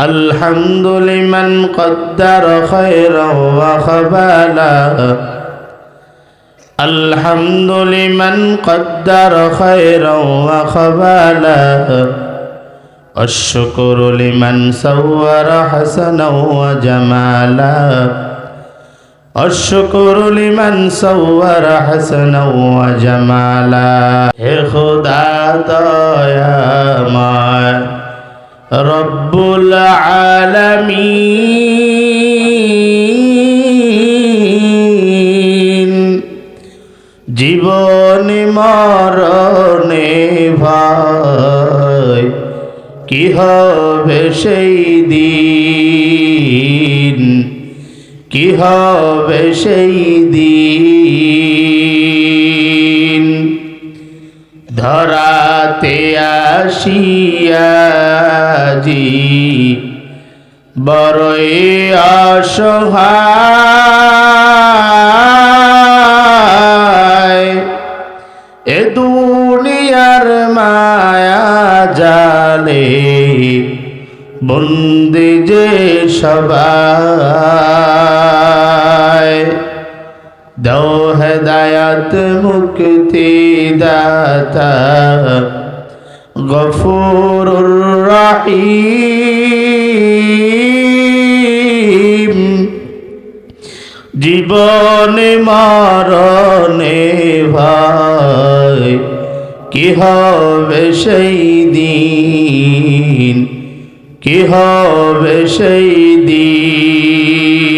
الحمد لمن قدر خيرا وخبالا الحمد لمن قدر خيرا وخبالا الشكر لمن صور حسنا وجمالا الشكر لمن صور حسنا وجمالا خدا يا রব্বুল আলামিন। জীবন মরণে ভাই কি হবে সেই দিন? কি হবে সেই দিন? ধরাতে আসিয়াজি বড়ই অসহায় এ দুনিয়ার মায়া জালে বন্দি যে সবাই। দৌ হেদায়ত মুক্তি দাতা গফুর রহিম জীবনে মরণে ভাই কি হবে সেই দিন? কি হবে সেই দিন?